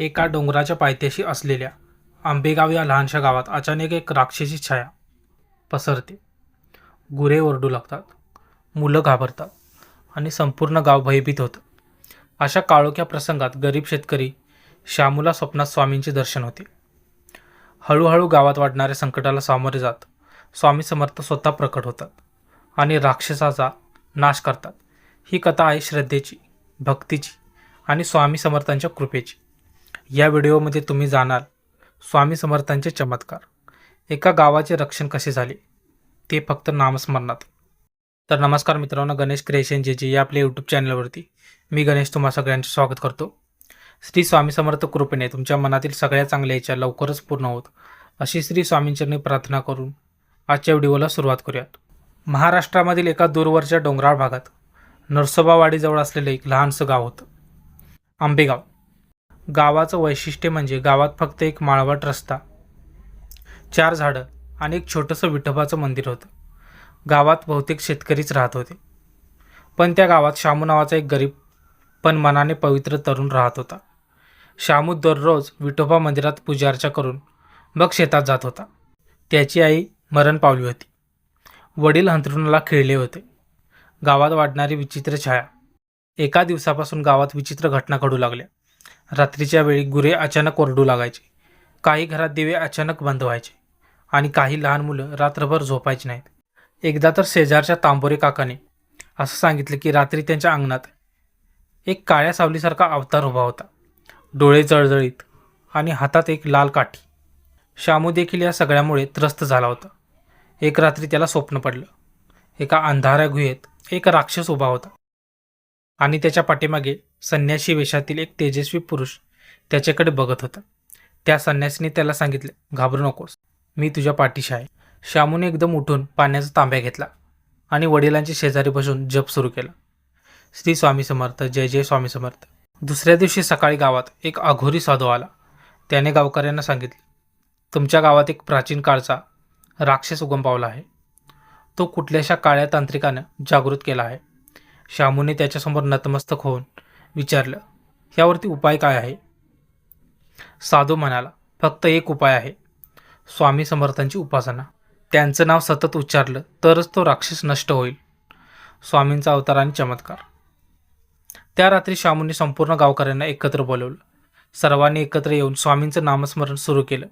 एका डोंगराच्या पायथ्याशी असलेल्या आंबेगाव या लहानशा गावात अचानक एक राक्षसी छाया पसरते. गुरे ओरडू लागतात मुलं घाबरतात आणि संपूर्ण गाव भयभीत होतं. अशा काळोख्या प्रसंगात गरीब शेतकरी श्यामूला स्वप्नात स्वामींचे दर्शन होते. हळूहळू गावात वाढणाऱ्या संकटाला सामोरे जात स्वामी समर्थ स्वतः प्रकट होतात आणि राक्षसाचा नाश करतात. ही कथा आहे श्रद्धेची भक्तीची आणि स्वामी समर्थांच्या कृपेची. या व्हिडिओमध्ये तुम्ही जाणाल स्वामी समर्थांचे चमत्कार. एका गावाचे रक्षण कसे झाले? ते फक्त नामस्मरणात. तर नमस्कार मित्रांनो गणेश क्रिएशन जे जे या आपल्या यूट्यूब चॅनलवरती मी गणेश तुम्हा सगळ्यांचे स्वागत करतो. श्री स्वामी समर्थ कृपेने तुमच्या मनातील सगळ्या चांगल्या इच्छा लवकरच पूर्ण होत. अशी श्री स्वामींचरणी प्रार्थना करून आजच्या व्हिडिओला सुरुवात करूयात. महाराष्ट्रामधील एका दूरवरच्या डोंगराळ भागात नरसोबावाडीजवळ असलेलं एक लहानसं गाव होतं. आंबेगाव. गावाचं वैशिष्ट्य म्हणजे गावात फक्त एक माळवट रस्ता चार झाडं आणि एक छोटंसं विठोबाचं मंदिर होतं. गावात बहुतेक शेतकरीच राहत होते. पण त्या गावात शामू नावाचा एक गरीब पण मनाने पवित्र तरुण राहत होता. शामू दररोज विठोबा मंदिरात पूजार्चा करून मग शेतात जात होता. त्याची आई मरण पावली होती. वडील हंतरुणाला खेळले होते. गावात वाढणारी विचित्र छाया. एका दिवसापासून गावात विचित्र घटना घडू लागल्या. रात्रीच्या वेळी गुरे अचानक ओरडू लागायचे. काही घरात दिवे अचानक बंद व्हायचे आणि काही लहान मुलं रात्रभर झोपायची नाहीत. एकदा तर शेजारच्या तांबोरे काकाने असं सांगितलं की रात्री त्यांच्या अंगणात एक काळ्या सावलीसारखा अवतार उभा होता. डोळे जळजळीत आणि हातात एक लाल काठी. शामू देखील या सगळ्यामुळे त्रस्त झाला होता. एक रात्री त्याला स्वप्न पडलं. एका अंधाऱ्या गुहेत एक राक्षस उभा होता आणि त्याच्या पाठीमागे संन्यासी वेशातील एक तेजस्वी पुरुष त्याच्याकडे बघत होता. त्या संन्यासीने त्याला सांगितले घाबरू नकोस मी तुझ्या पाठीशी आहे. श्यामूने एकदम उठून पाण्याचा तांब्या घेतला आणि वडिलांच्या शेजारी बसून जप सुरू केला. श्री स्वामी समर्थ जय जय स्वामी समर्थ. दुसऱ्या दिवशी सकाळी गावात एक अघोरी साधू आला. त्याने गावकऱ्यांना सांगितले तुमच्या गावात एक प्राचीन काळचा राक्षस उगम पावला आहे. तो कुठल्याशा काळ्या तांत्रिकानं जागृत केला आहे. श्यामूने त्याच्यासमोर नतमस्तक होऊन विचारलं यावरती उपाय काय आहे? साधू म्हणाला फक्त एक उपाय आहे. स्वामी समर्थांची उपासना. त्यांचं नाव सतत उच्चारलं तरच तो राक्षस नष्ट होईल. स्वामींचा अवतार आणि चमत्कार. त्या रात्री श्यामूंनी संपूर्ण गावकऱ्यांना एकत्र बोलवलं. सर्वांनी एकत्र येऊन स्वामींचं नामस्मरण सुरू केलं.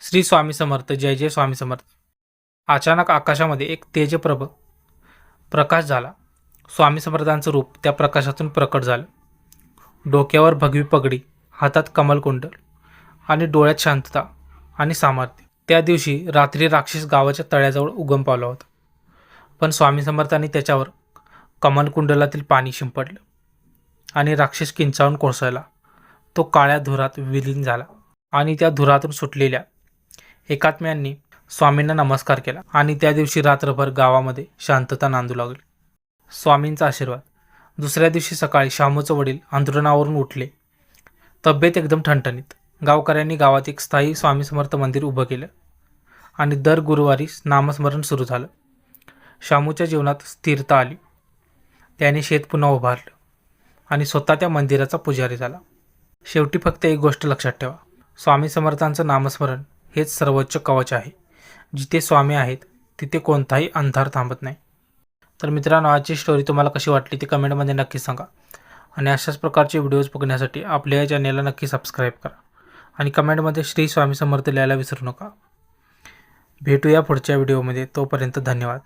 श्री स्वामी समर्थ जय जय स्वामी समर्थ. अचानक आकाशामध्ये एक तेजप्रभ प्रकाश झाला. स्वामी समर्थांचं रूप त्या प्रकाशातून प्रकट झालं. डोक्यावर भगवी पगडी हातात कमलकुंडल आणि डोळ्यात शांतता आणि सामर्थ्य. त्या दिवशी रात्री राक्षस गावाच्या तळ्याजवळ उगम पावला होता. पण स्वामी समर्थांनी त्याच्यावर कमलकुंडलातील पाणी शिंपडलं आणि राक्षस किंचावून कोसळला. तो काळ्या धुरात विलीन झाला आणि त्या धुरातून सुटलेल्या एकात्म्यांनी स्वामींना नमस्कार केला आणि त्या दिवशी रात्रभर गावामध्ये शांतता नांदू लागली. स्वामींचा आशीर्वाद. दुसऱ्या दिवशी सकाळी शामूचं वडील आंदोलनावरून उठले. तब्येत एकदम ठणठणीत. गावकऱ्यांनी गावात एक स्थायी स्वामी समर्थ मंदिर उभं केलं आणि दर गुरुवारी नामस्मरण सुरू झालं. शामूच्या जीवनात स्थिरता आली. त्याने शेत पुन्हा उभारलं आणि स्वतः त्या मंदिराचा पुजारी झाला. शेवटी फक्त एक गोष्ट लक्षात ठेवा. स्वामी समर्थांचं नामस्मरण हेच सर्वोच्च कवच आहे. जिथे स्वामी आहेत तिथे कोणताही अंधार थांबत नाही. तर मित्रांनो आजची स्टोरी तुम्हाला कशी वाटली ती कमेंटमध्ये नक्की सांगा. आणि अशाच प्रकारचे व्हिडिओज बघण्यासाठी आपल्या या चॅनेलला नक्की सबस्क्राईब करा. आणि कमेंटमध्ये श्री स्वामी समर्थ लिहायला विसरू नका. भेटूया पुढच्या व्हिडिओमध्ये तोपर्यंत धन्यवाद.